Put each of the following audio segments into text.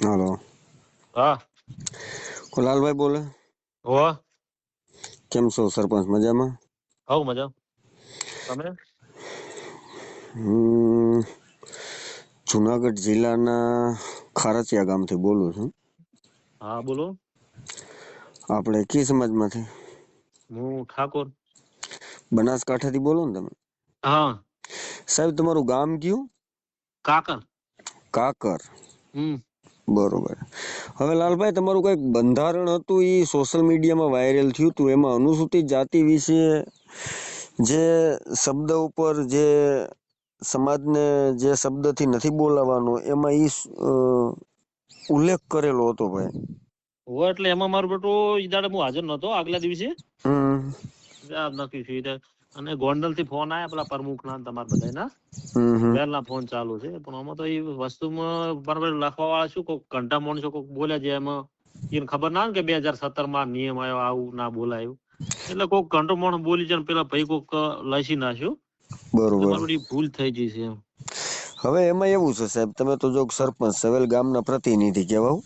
હાલો હા કુલાલભાઈ બોલે હો કેમ છો સરપંચ મજામાં હવ મજા તમે હું જુનાગઢ જિલ્લાના ખારચિયા ગામથી બોલું છું હા બોલો આપણે કી સમાજમાંથી હું ઠાકોર બનાસકાંઠાથી બોલો ને તમે હા સાહેબ તમારું ગામ કયું કાકર કાકર. હમ. બરોબર. હવે લાલભાઈ તમારું કંઈક બંધારણ હતું એ સોશિયલ મીડિયામાં વાયરલ થયું હતું એમાં અનુસૂચિત જાતિ વિશે જે શબ્દ ઉપર જે સમાજને જે શબ્દથી નથી બોલાવાનો એમાં એ ઉલ્લેખ કરેલો હતો ભાઈ. હો એટલે એમાં મારું બેટું ઈ દાડે હું હાજર નતો આગલા દિવસે. હમ. થયું એટલે અને ગોંડલથી ફોન આયા પેલા પ્રમુખ ના તમારા બધા ના ના ફોન ચાલુ છે. પણ આમાં તો એ વસ્તુમાં બરાબર લખવા વાળા શું કોક ઘંટા માણસો કોક બોલ્યા છે એમાં? એને ખબર ના કે બે હજાર સત્તરમાં નિયમ આવ્યો આવું ના બોલાયું. એટલે કોક ઘંટો માણસ બોલી છે પેલા ભાઈ કોક લસી નાખ્યું. બરોબર. ભૂલ થઈ ગઈ છે એમ. હવે એમાં એવું છે સાહેબ તમે તો જો સરપંચ સવેલ ગામના પ્રતિનિધિ કહેવાઓ.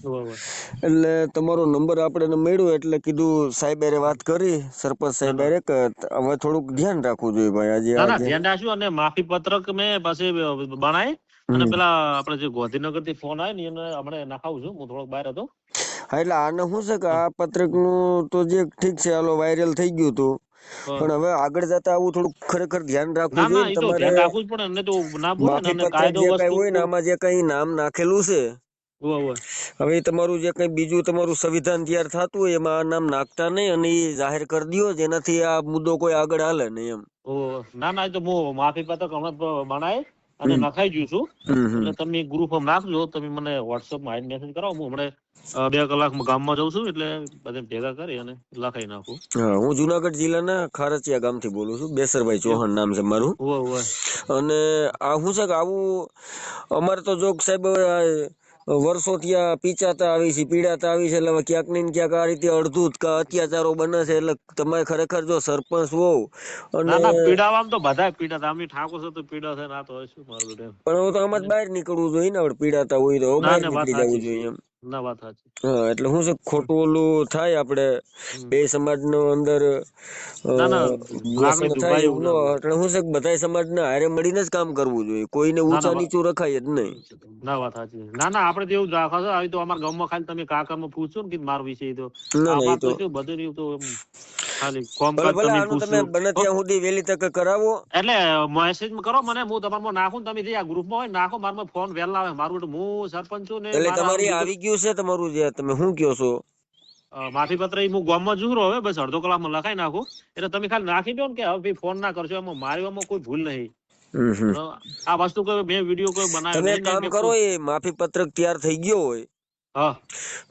એટલે તમારો નંબર આપણે મળ્યો એટલે કીધું સાહેબ હારે વાત કરી સરપંચ સાહેબ કે હવે થોડુંક ધ્યાન રાખવું જોઈએ ભાઈ આજે ધ્યાન રાખશું અને માફી પત્રક મેં પાસે બનાય અને પેલા આપણે જે ગોધીનગરથી ફોન આવ્યો ને એને હમણાં નાખાવું છું હું થોડોક બહાર હતો. હા એટલે આને શું છે કે આ પત્રકનું તો જે ઠીક છે હાલો વાયરલ થઈ ગયું હતું. પણ હવે આગળ જતા આવું થોડું ખરેખર ધ્યાન રાખવું જોઈએ તમારે રાખવું પડે ને તો ના બોલે ને માફી અને કાયદો જે કઈ વસ્તુ હોય ને આમાં જે કઈ નામ નાખેલું છે. હવે તમારું જે કઈ બીજું તમારું સંવિધાન તૈયાર થતું હોય એમાં આ નામ નાખતા નહીં અને એ જાહેર કરી દો જેનાથી આ મુદ્દો કોઈ આગળ હાલે નહીં એમ. ના ના તો હું માફી પત્ર હમણાં બનાય અને. નખાઈ જઉં છું એટલે તમે ગ્રુપમાં નાખજો તમે મને વોટ્સઅપમાં મેસેજ કરાવો. હું હમણાં બે કલાકમાં ગામમાં જઉં છું એટલે બધે ભેગા કરી અને લખાઈ નાખું. હું જુનાગઢ જિલ્લાના ખારચિયા ગામથી બોલું છું. બેસરભાઈ ચૌહાણ નામ છે મારું. અને આ હું છે કે આવું અમારે તો જો સાહેબ વર્ષોથી આ પીચાતા આવી છે પીડાતા આવી છે એટલે ક્યાંક ને ક્યાંક આ રીતે અડધું જ કે અત્યાચારો બને છે એટલે તમે ખરેખર જો સરપંચ હોવ અને પીડાવામાં તો બધા પીડાતા અમે ઠાકોર છે તો પીડા છે ના તો શું મારું પણ હું તો આમાં જ બહાર નીકળવું જોઈએ ને હવે પીડાતા હોય તો બહાર નીકળી જવું જોઈએ એમ. ના વાત સાચી. હા એટલે શું છે ખોટું ઓલું થાય આપણે. બે સમાજનો અંદર થાય એટલે શું છે બધા સમાજને હારે મળીને જ કામ કરવું જોઈએ. કોઈને ઊંચા નીચું રખાય જ નહીં. ના વાત સાચી ના ના આપણે તો એવું જ રાખો છો આવી તો અમારા ગામમાં ખાલી તમે કાકામાં પૂછો ને કે માર વિશે તો. ના તો બધું રહ્યું તો એમ ખાલી કોમકાજ તમે આનું તમે બને ત્યાં સુધી વહેલી તકે કરાવો. એટલે મેસેજ કરો મને હું તમારમાં નાખું તમે જે આ ગ્રુપમાં હોય નાખો મારામાં ફોન વહેલા આવે મારું હું સરપંચ છું ને એટલે તમારી આવી ગયું છે તમારું જે તમે શું કયો છો? માફી પત્ર એ હું ગામમાં જુરો હવે બસ અડધો કલાકમાં લખાઈ નાખું. એટલે તમે ખાલી નાખી દો ને કે હવે ફોન ના કરશો એમાં મારી એમાં કોઈ ભૂલ નહીં. આ વસ્તુ કોઈ મેં વીડિયો કોઈ બનાવ્યો તમે કામ કરો એ માફી પત્રક તૈયાર થઈ ગયો હોય. હા.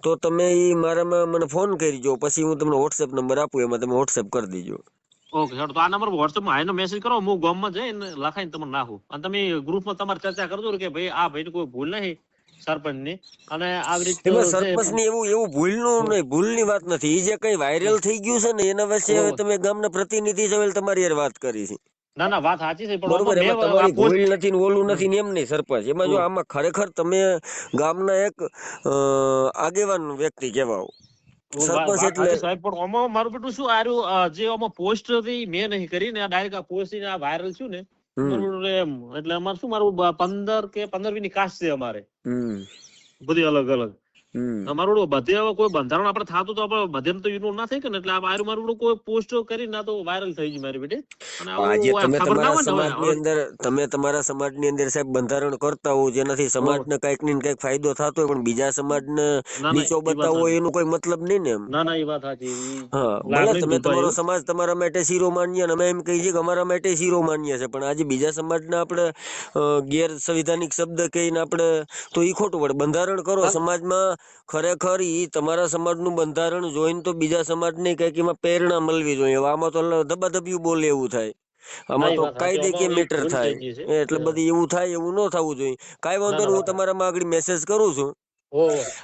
તો તમે એ મારામાં મને ફોન કરજો પછી હું તમને વોટ્સએપ નંબર આપું એમાં તમે વોટ્સએપ કરી દેજો. Okay sir. તો આ નંબર વોટ્સઅપમાં આનો મેસેજ કરો હું ગામમાં જઈને લખાઈને તમને નાખું. અને તમે ગ્રુપમાં તમારે ચર્ચા કરજો કે ભાઈ આ ભાઈ કોઈ ભૂલ નહીં. સરપંચની. અને આવી રીતે છે એવું એવું ભૂલનું નહીં ભૂલની વાત નથી. જે કઈ વાયરલ થઈ ગયું છે ને એના વિશે હવે તમે ગામના પ્રતિનિધિ છો એટલે તમારી યાર વાત કરી છે. ના ના વાત સાચી છે પણ બરોબર એમાં તમારી ભૂલ નથી ને ઓલું નથી ને એમ નહીં સરપંચ. એમાં જો આમાં ખરેખર તમે ગામના એક આગેવાન વ્યક્તિ કહેવાઓ. સરપંચ એટલે સાહેબ પણ આમાં મારું બેટું શું આર્યું જે આમાં પોસ્ટ હતી મેં નહીં કરી ને ડાયરેક્ટ આ પોસ્ટ આ વાયરલ છું ને એમ. એટલે અમારે શું મારું પંદર કે પંદર વીની કાસ્ટ છે અમારે. બધી અલગ અલગ હમ. બધે હવે કોઈ બંધારણ આપણે થતું તો આપણે બધે તો યુનો ના થઈ કે ને? એટલે આ મારું મારું કોઈ પોસ્ટ કરી ના તો વાયરલ થઈ ગઈ મારી બેટી. અને આજે તમે તમારા ને સમાજની અંદર તમે તમારા સમાજની અંદર સાહેબ બંધારણ કરતા હો જેનાથી સમાજને કંઈક ને કંઈક ફાયદો થતો હોય પણ બીજા સમાજને ના, નીચો બતાવો એનું કોઈ મતલબ નહીં ને એમ. ના ના એ વાત સાચી. હા ભલે તમે તમારો સમાજ તમારા માટે શીરો માન્ય અને અમે એમ કહીએ છીએ કે અમારા માટે શીરો માન્ય છે પણ આજે બીજા સમાજના આપણે અ, ગેર સંવિધાનિક શબ્દ કહીને આપણે તો ઈ ખોટું પડે બંધારણ કરો સમાજમાં ખરેખર ઈ તમારા સમાજનું બંધારણ જોઈને તો બીજા સમાજને કંઈક એમાં પ્રેરણા મળવી જોઈએ. આમાં તો દબાદબિયું બોલે એવું થાય. આમાં તો કાયદે. કાયદેકીય મેટર થાય. એ એટલે બધી એવું થાય એવું ન થવું જોઈએ. કાંઈ વાંધો હું તમારામાં આગળ મેસેજ કરું છું.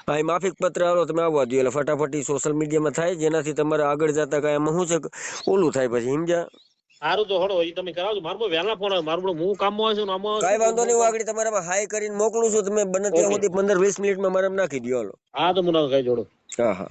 હા એ માફિક પત્ર આવો તમે આવવા દો એટલે ફટાફટી સોશિયલ મીડિયામાં થાય જેનાથી તમારે આગળ જતા કાંઈ એમાં શું છે? ઓલું થાય પછી સમજ્યા? સારું તો હળો એ તમે કરાવજો. મારું વહેલા ફોન આવે. મારું હું કામમાં છું આમાં કઈ વાંધો નહીં હું આગળ તમારામાં હાઈ કરીને મોકલું છું. તમે બને ત્યાં. સુધી પંદર વીસ મિનિટમાં મારે નાખી દો હાલો. હા તો મને કઈ જોડો. હા હા.